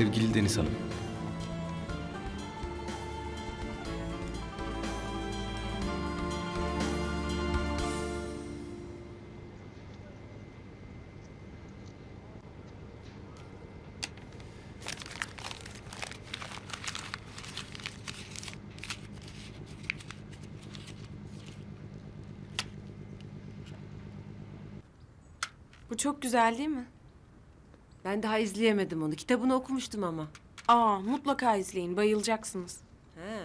Sevgili Deniz Hanım. Bu çok güzel değil mi? Ben daha izleyemedim onu. Kitabını okumuştum ama. Aa mutlaka izleyin bayılacaksınız. He.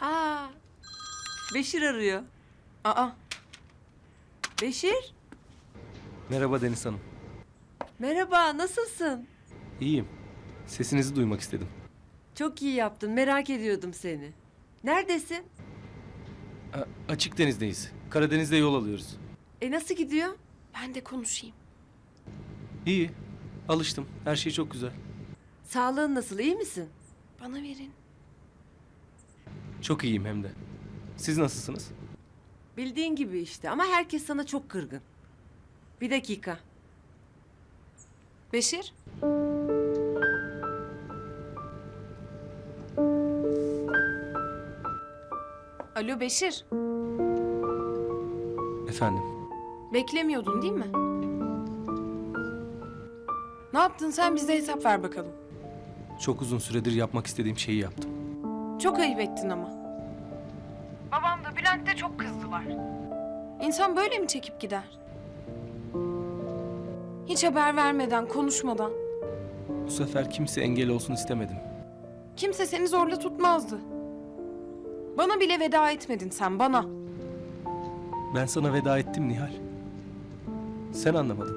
Aa. Beşir arıyor. Aa Beşir, Merhaba Deniz Hanım. merhaba. Nasılsın? İyiyim. Sesinizi duymak istedim. Çok iyi yaptın. Merak ediyordum seni. Neredesin? A- açık denizdeyiz. Karadeniz'de yol alıyoruz. E nasıl gidiyor? ben de konuşayım. İyi. Alıştım. Her şey çok güzel. Sağlığın nasıl? İyi misin? Bana verin. Çok iyiyim hem de. Siz nasılsınız? Bildiğin gibi işte ama herkes sana çok kırgın. Bir dakika. Beşir. Alo Beşir. Efendim. Beklemiyordun değil mi? Ne yaptın sen bize hesap ver bakalım. Çok uzun süredir yapmak istediğim şeyi yaptım. Çok ayıp ettin ama. Babam da Bülent de çok kızdılar. İnsan böyle mi çekip gider? Hiç haber vermeden, konuşmadan. Bu sefer kimse engel olsun istemedim. Kimse seni zorla tutmazdı. Bana bile veda etmedin sen, bana. Ben sana veda ettim Nihal. Sen anlamadın.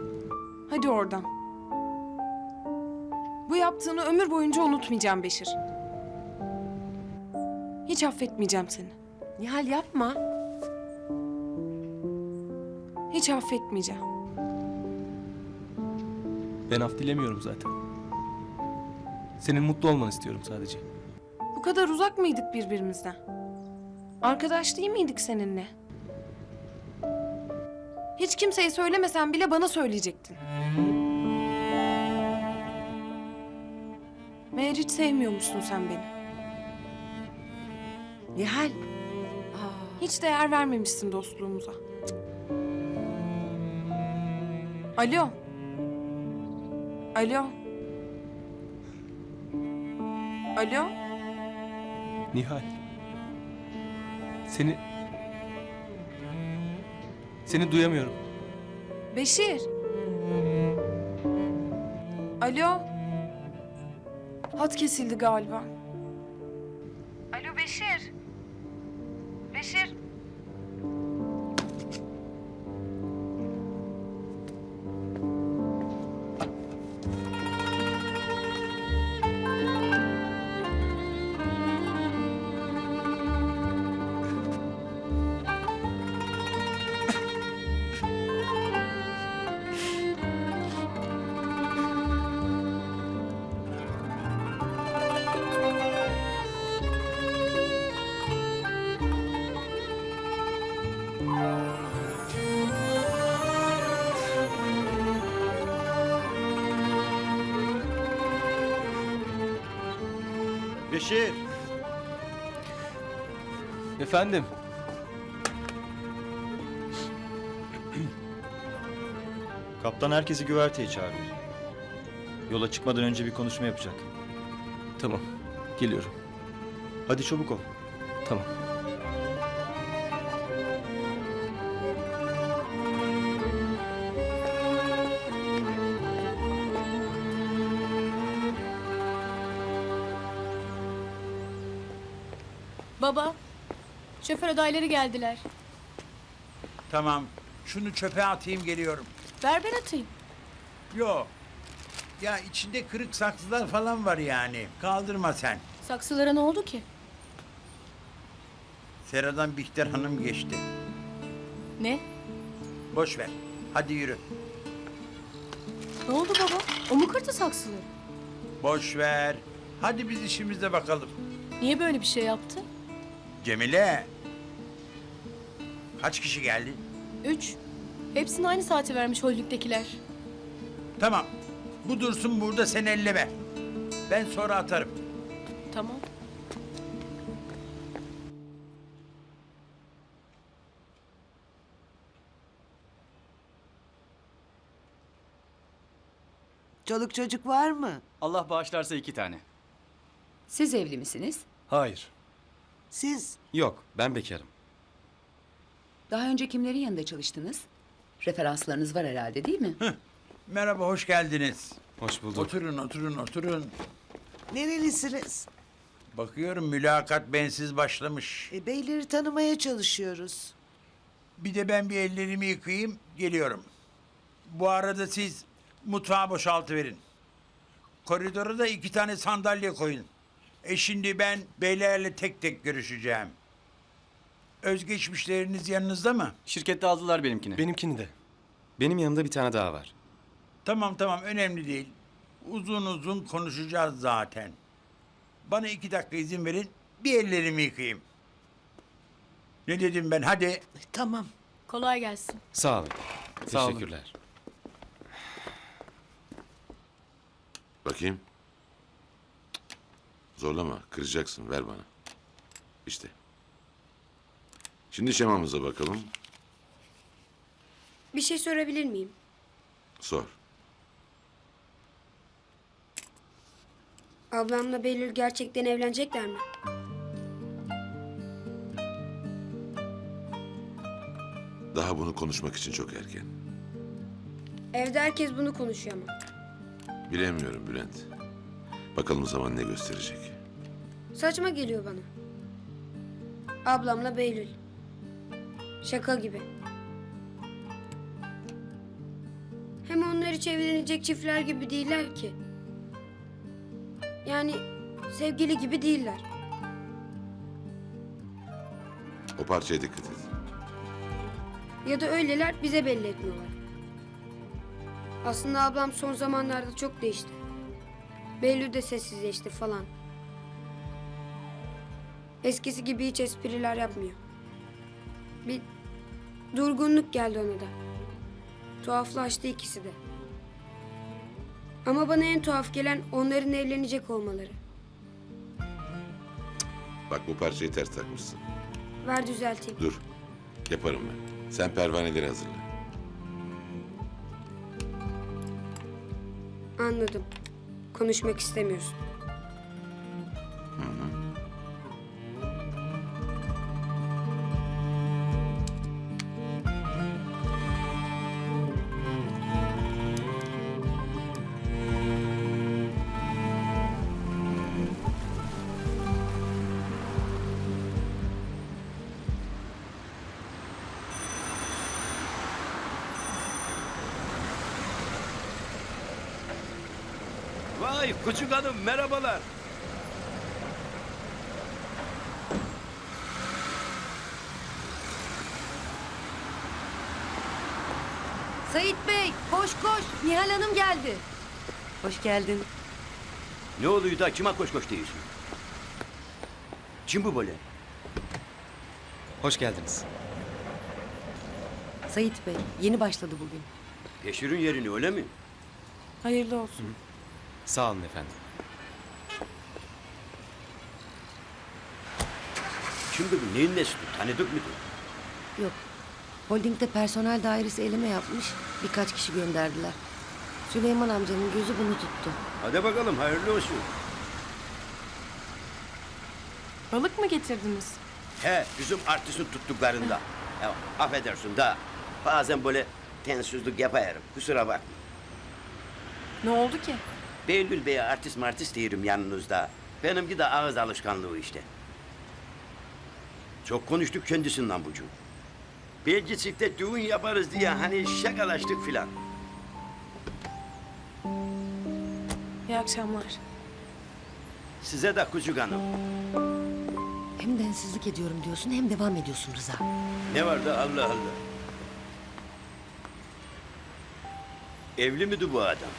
Hadi oradan. Bu yaptığını ömür boyunca unutmayacağım Beşir. Hiç affetmeyeceğim seni. Nihal yapma. Hiç affetmeyeceğim. Ben af dilemiyorum zaten. Senin mutlu olmanı istiyorum sadece. Bu kadar uzak mıydık birbirimizden? Arkadaş değil miydik seninle? Hiç kimseye söylemesen bile bana söyleyecektin. Meğer hiç sevmiyormuşsun sen beni. Nihal. Hiç değer vermemişsin dostluğumuza. Alo. Alo. Alo. Nihal. Seni... Seni duyamıyorum. Beşir. Alo. Hat kesildi galiba. Beşir, Efendim? kaptan herkesi güverteye çağırıyor. Yola çıkmadan önce bir konuşma yapacak. Tamam. Geliyorum. Hadi çabuk ol. Tamam. Adayları geldiler. Tamam. Şunu çöpe atayım geliyorum. Ver ben atayım. Yo. Ya içinde kırık saksılar falan var yani. Kaldırma sen. Saksılara ne oldu ki? Seradan Bihter Hanım geçti. Ne? Boş ver. Hadi yürü. Ne oldu baba? O mu kırdı saksıları? Boş ver. Hadi biz işimize bakalım. Niye böyle bir şey yaptı? Cemile. Kaç kişi geldi? Üç. Hepsini aynı saati vermiş holdingdekiler. Tamam. Bu dursun burada sen elleme. Ben sonra atarım. Tamam. Çoluk çocuk var mı? Allah bağışlarsa iki tane. Siz evli misiniz? Hayır. Siz Yok, ben bekarım. Daha önce kimlerin yanında çalıştınız? Referanslarınız var herhalde değil mi? Merhaba, hoş geldiniz. Hoş bulduk. Oturun, oturun, oturun. nerelisiniz? Bakıyorum mülakat bensiz başlamış. E, beyleri tanımaya çalışıyoruz. Bir de ben bir ellerimi yıkayayım, geliyorum. Bu arada siz mutfağı boşaltıverin. Koridora da iki tane sandalye koyun. E şimdi ben beylerle tek tek görüşeceğim. Özgeçmişleriniz yanınızda mı? Şirkette aldılar benimkini. Benimkini de. Benim yanımda bir tane daha var. Tamam tamam önemli değil. Uzun uzun konuşacağız zaten. Bana iki dakika izin verin, bir ellerimi yıkayayım. Ne dedim ben? Hadi. Tamam. Kolay gelsin. Sağ olun. Sağ olun. Teşekkürler. Bakayım. Zorlama, kıracaksın. Ver bana. İşte. Şimdi şemamıza bakalım. Bir şey sorabilir miyim? Sor. Ablamla Behlül gerçekten evlenecekler mi? Daha bunu konuşmak için çok erken. Evde herkes bunu konuşuyor ama. Bilemiyorum Bülent. Bakalım zaman ne gösterecek. Saçma geliyor bana. Ablamla Behlül. Şaka gibi. Hem onlar hiç evlenecek çiftler gibi değiller ki. Yani sevgili gibi değiller. O parçaya dikkat et. Ya da öyleler bize belli etmiyorlar. Aslında ablam son zamanlarda çok değişti. Behlül de sessizleşti falan. Eskisi gibi hiç espriler yapmıyor. Bir durgunluk geldi ona da. Tuhaflaştı ikisi de. Ama bana en tuhaf gelen onların evlenecek olmaları. Bak bu parçayı ters takmışsın. Ver düzelteyim. Dur. Yaparım ben. Sen pervaneleri hazırla. Anladım. Konuşmak istemiyorsun. Vay küçük hanım merhabalar. Sait Bey koş koş Nihal Hanım geldi. Hoş geldin. Ne oluyor da kime koş koş diyorsun? Kim bu böyle? Hoş geldiniz. Sait Bey yeni başladı bugün. Peşirin yerini öyle mi? Hayırlı olsun. Sağ olun efendim. Kimdi bu? Neyin nesi? Tanıdık mıydı? Yok. Holdingde personel dairesi eleme yapmış. Birkaç kişi gönderdiler. Süleyman amcanın gözü bunu tuttu. Hadi bakalım hayırlı olsun. Balık mı getirdiniz? He bizim artistin tuttuklarında. Ya, affedersin da bazen böyle tensizlik yaparım. Kusura bakma. Ne oldu ki? Behlül Bey'e artist martist diyorum yanınızda. Benimki de ağız alışkanlığı işte. Çok konuştuk kendisinden bucu. Belki çifte düğün yaparız diye hani şakalaştık filan. İyi akşamlar. Size de küçük hanım. Hem densizlik ediyorum diyorsun hem devam ediyorsun Rıza. Ne var da Allah Allah. Evli miydi bu adam?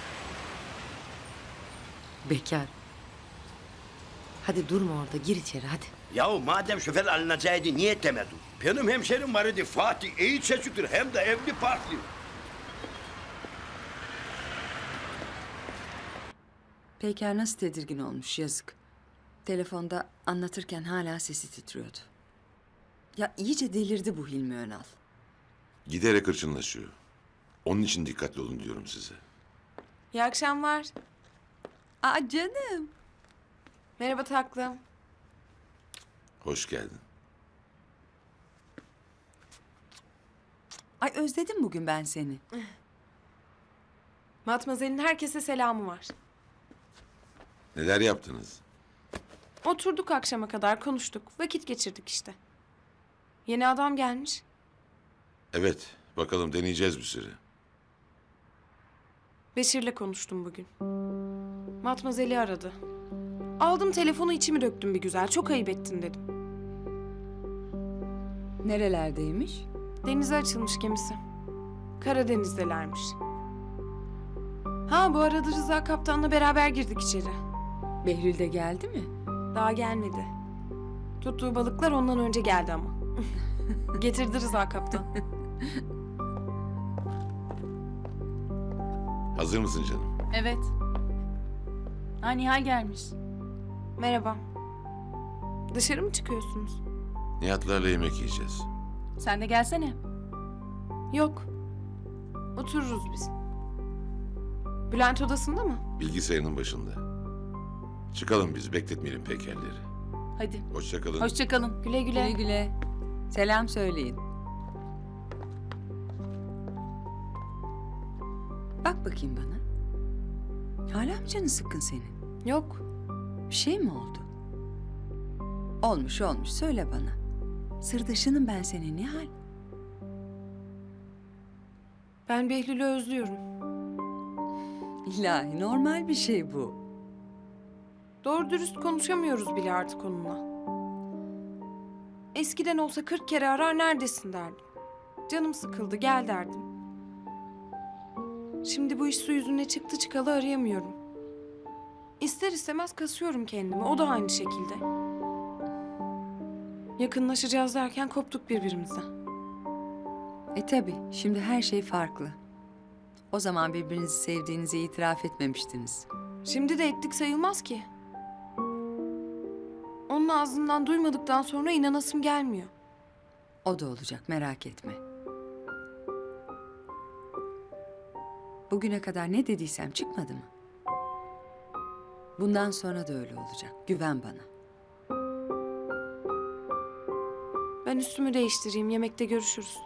Bekar. Hadi durma orada gir içeri hadi. Yahu madem şoför alınacaktı niye demedin? Benim hemşerim var idi Fatih iyi çocuktur hem de evli partlı. Peyker nasıl tedirgin olmuş yazık. Telefonda anlatırken hala sesi titriyordu. Ya iyice delirdi bu Hilmi Önal. Giderek hırçınlaşıyor. Onun için dikkatli olun diyorum size. İyi akşamlar. Aa canım. Merhaba taklım. Hoş geldin. Ay özledim bugün ben seni. Matmazel'in herkese selamı var. Neler yaptınız? Oturduk akşama kadar konuştuk. Vakit geçirdik işte. Yeni adam gelmiş. Evet, bakalım deneyeceğiz bir süre. Beşir'le konuştum bugün. Matmazel'i aradı. Aldım telefonu içimi döktüm bir güzel. Çok ayıp ettin dedim. Nerelerdeymiş? Denize açılmış gemisi. Karadeniz'delermiş. Ha bu arada Rıza kaptanla beraber girdik içeri. Behlül de geldi mi? Daha gelmedi. Tuttuğu balıklar ondan önce geldi ama. Getirdi Rıza kaptan. Hazır mısın canım? Evet. Ha Nihal gelmiş. Merhaba. Dışarı mı çıkıyorsunuz? Nihatlarla yemek yiyeceğiz. Sen de gelsene. Yok. Otururuz biz. Bülent odasında mı? Bilgisayarının başında. Çıkalım biz, bekletmeyelim pekerleri. Hadi. Hoşça kalın. Hoşça kalın. Güle güle. Güle güle. Selam söyleyin. Bak bakayım bana. Hala mı canın sıkkın senin? Yok. Bir şey mi oldu? Olmuş olmuş söyle bana. Sırdaşınım ben senin Nihal. Ben Behlül'ü özlüyorum. İlahi normal bir şey bu. Doğru dürüst konuşamıyoruz bile artık onunla. Eskiden olsa kırk kere arar neredesin derdim. Canım sıkıldı gel derdim. Şimdi bu iş su yüzüne çıktı çıkalı arayamıyorum. İster istemez kasıyorum kendimi. O da aynı şekilde. Yakınlaşacağız derken koptuk birbirimizden. E tabi şimdi her şey farklı. O zaman birbirinizi sevdiğinizi itiraf etmemiştiniz. Şimdi de ettik sayılmaz ki. Onun ağzından duymadıktan sonra inanasım gelmiyor. O da olacak merak etme. Bugüne kadar ne dediysem çıkmadı mı? Bundan sonra da öyle olacak. Güven bana. Ben üstümü değiştireyim. Yemekte görüşürüz.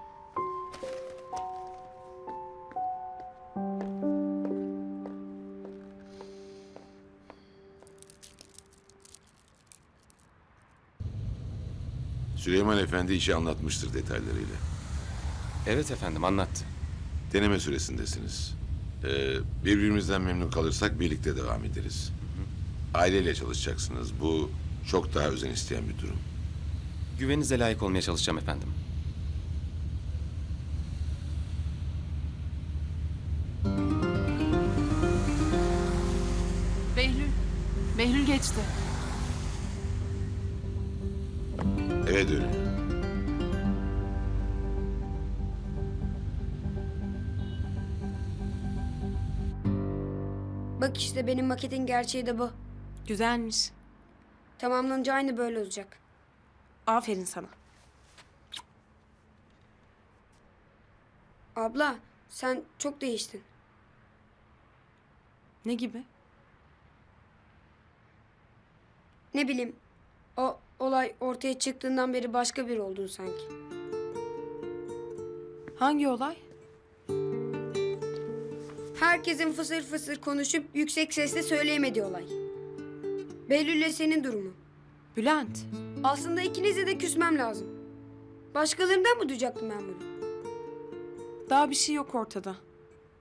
Süleyman Efendi işi anlatmıştır detaylarıyla. Evet efendim anlattı. Deneme süresindesiniz. Ee, birbirimizden memnun kalırsak birlikte devam ederiz. Aileyle çalışacaksınız. Bu çok daha özen isteyen bir durum. Güveninize layık olmaya çalışacağım efendim. Maketin gerçeği de bu. Güzelmiş. Tamamlanınca aynı böyle olacak. Aferin sana. Abla sen çok değiştin. Ne gibi? Ne bileyim o olay ortaya çıktığından beri başka biri oldun sanki. Hangi olay? Herkesin fısır fısır konuşup yüksek sesle söyleyemediği olay. Behlül'le senin durumu. Bülent. Aslında ikinize de küsmem lazım. Başkalarından mı duyacaktım ben bunu? Daha bir şey yok ortada.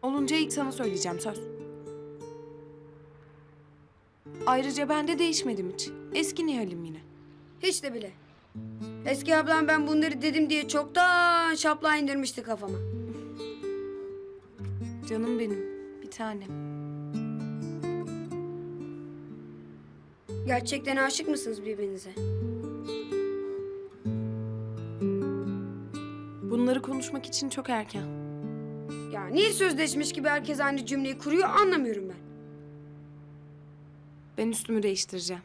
Olunca ilk sana söyleyeceğim söz. Ayrıca ben de değişmedim hiç. Eski Nihal'im yine. Hiç de bile. Eski ablam ben bunları dedim diye çoktan şapla indirmişti kafama. Canım benim. Bir tanem. Gerçekten aşık mısınız birbirinize? Bunları konuşmak için çok erken. Ya niye sözleşmiş gibi herkes aynı cümleyi kuruyor anlamıyorum ben. Ben üstümü değiştireceğim.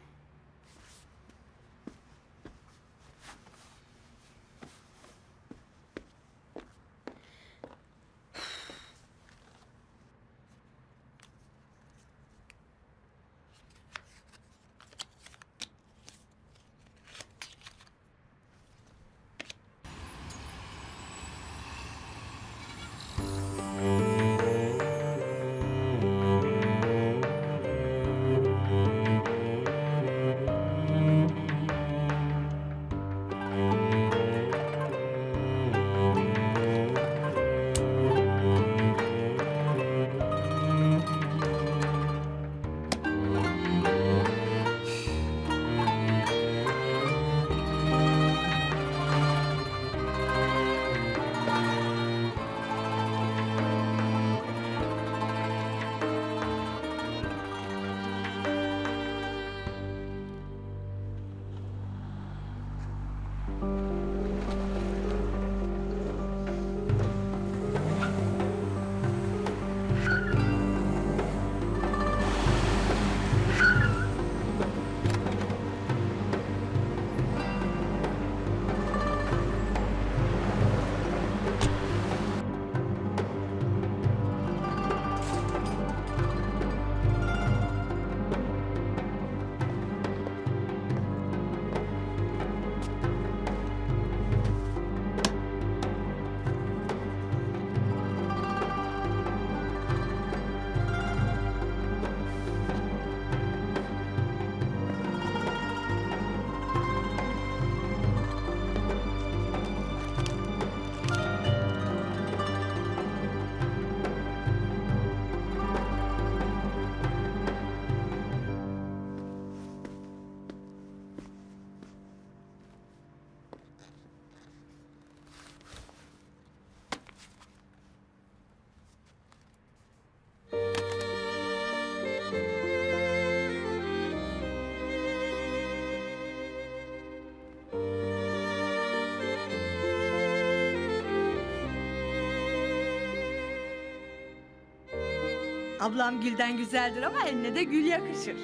Ablam gülden güzeldir ama eline de gül yakışır.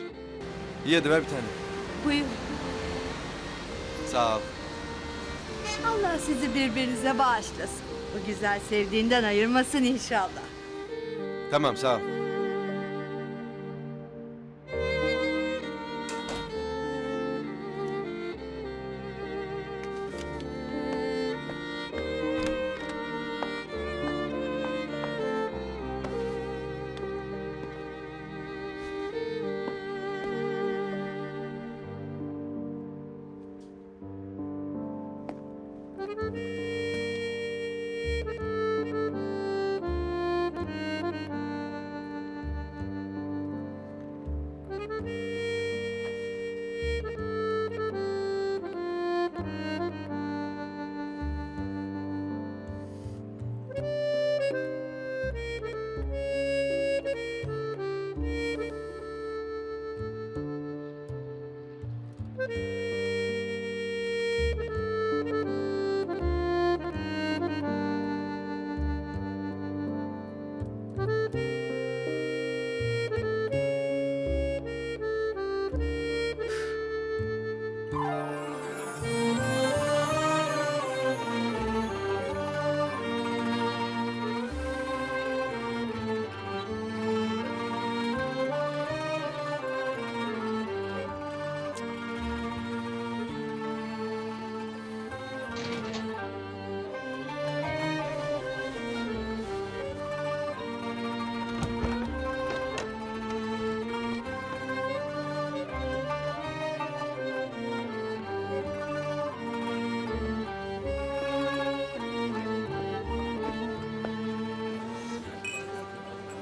İyi hadi ver bir tane. Buyur. Sağ ol. Allah sizi birbirinize bağışlasın. Bu güzel sevdiğinden ayırmasın inşallah. Tamam sağ ol.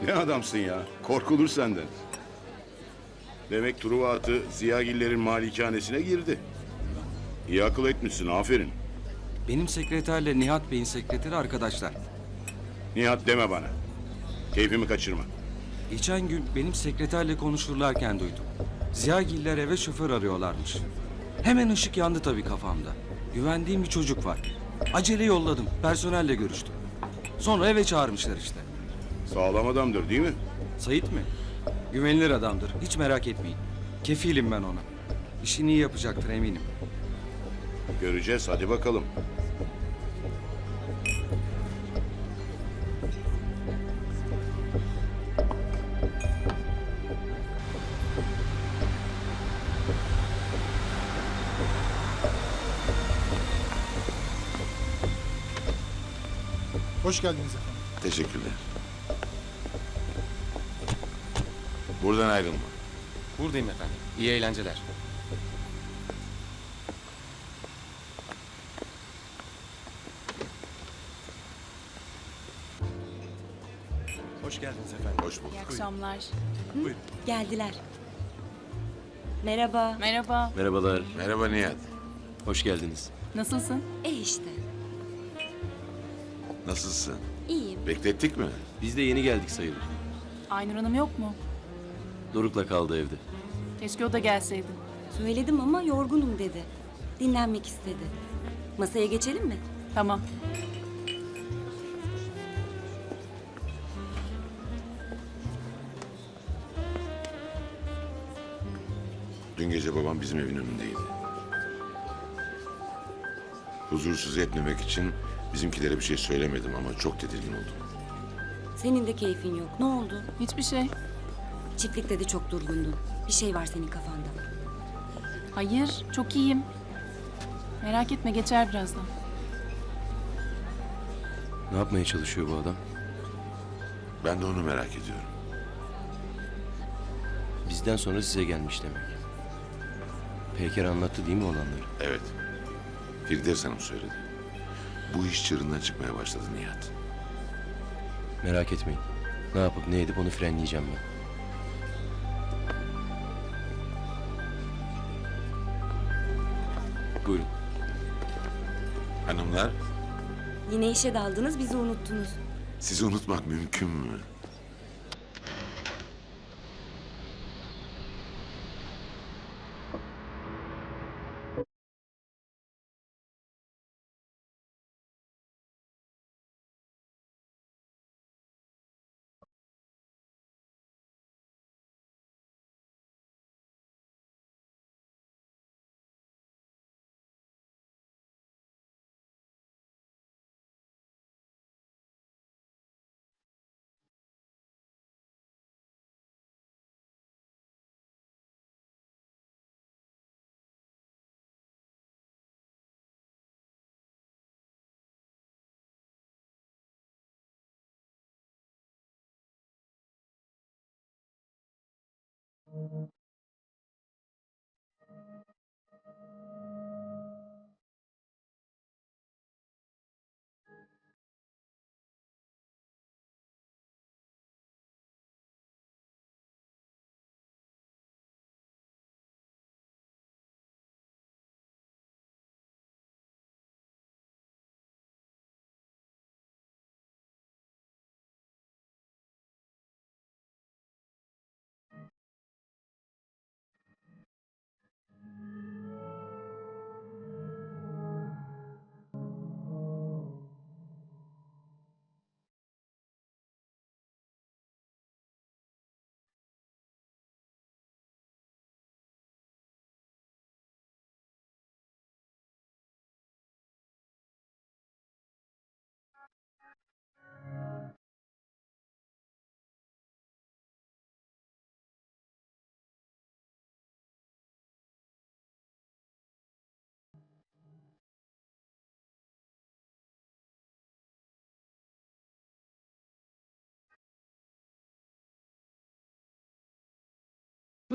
Ne adamsın ya? Korkulur senden. Demek Truva atı Ziyagillerin malikanesine girdi. İyi akıl etmişsin, aferin. Benim sekreterle Nihat Bey'in sekreteri arkadaşlar. Nihat deme bana. Keyfimi kaçırma. Geçen gün benim sekreterle konuşurlarken duydum. Ziyagiller eve şoför arıyorlarmış. Hemen ışık yandı tabii kafamda. Güvendiğim bir çocuk var. Acele yolladım. Personelle görüştüm. Sonra eve çağırmışlar işte. Sağlam adamdır değil mi? Sait mi? Güvenilir adamdır. Hiç merak etmeyin. Kefilim ben ona. İşini iyi yapacaktır eminim. Göreceğiz hadi bakalım. Hoş geldiniz efendim. Teşekkürler. Buradan ayrılma. Buradayım efendim. İyi eğlenceler. Hoş geldiniz efendim. Hoş bulduk. akşamlar. Geldiler. Merhaba. Merhaba. Merhabalar. Merhaba Nihat. Hoş geldiniz. Nasılsın? E işte. Nasılsın? İyiyim. Beklettik mi? Biz de yeni geldik sayılır. Aynur Hanım yok mu? Doruk'la kaldı evde. Keşke o da gelseydi. Söyledim ama yorgunum dedi. Dinlenmek istedi. Masaya geçelim mi? Tamam. Dün gece babam bizim evin önündeydi. Huzursuz etmemek için bizimkilere bir şey söylemedim ama çok tedirgin oldum. Senin de keyfin yok. Ne oldu? Hiçbir şey. Çiftlikte de çok durgundun. Bir şey var senin kafanda. Hayır, çok iyiyim. Merak etme geçer birazdan. Ne yapmaya çalışıyor bu adam? Ben de onu merak ediyorum. Bizden sonra size gelmiş demek. Peyker anlattı değil mi olanları? Evet. Firdevs Hanım söyledi. Bu iş çığırından çıkmaya başladı Nihat. Merak etmeyin. Ne yapıp ne edip onu frenleyeceğim ben. İşe daldınız, bizi unuttunuz. sizi unutmak mümkün mü?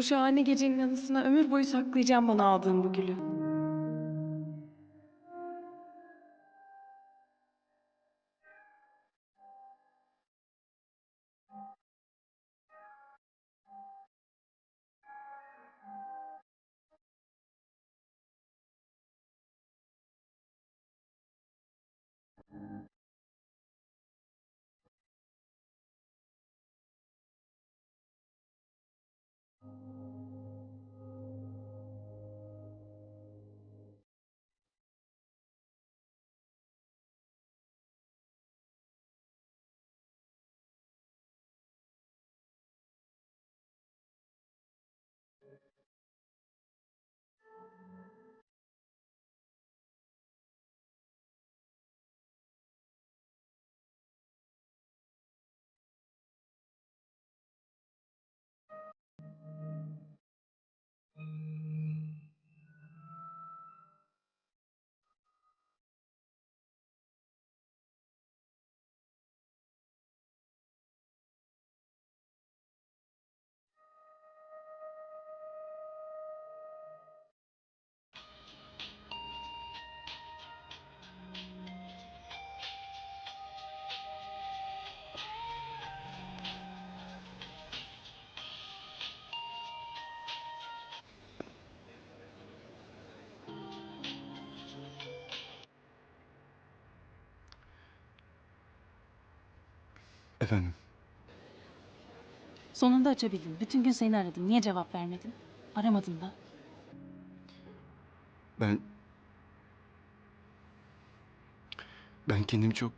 Bu şahane gecenin anısına ömür boyu saklayacağım bana aldığın bu gülü. Efendim? Sonunda açabildin. Bütün gün seni aradım. Niye cevap vermedin? Aramadın da. Ben... Ben kendimi çok...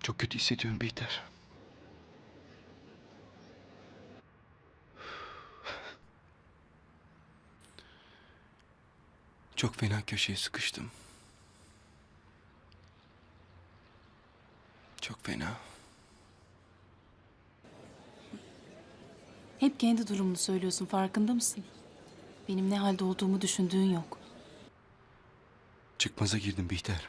Çok kötü hissediyorum Bihter. Çok fena köşeye sıkıştım. Çok fena. Hep kendi durumunu söylüyorsun. Farkında mısın? Benim ne halde olduğumu düşündüğün yok. Çıkmaza girdim Bihter.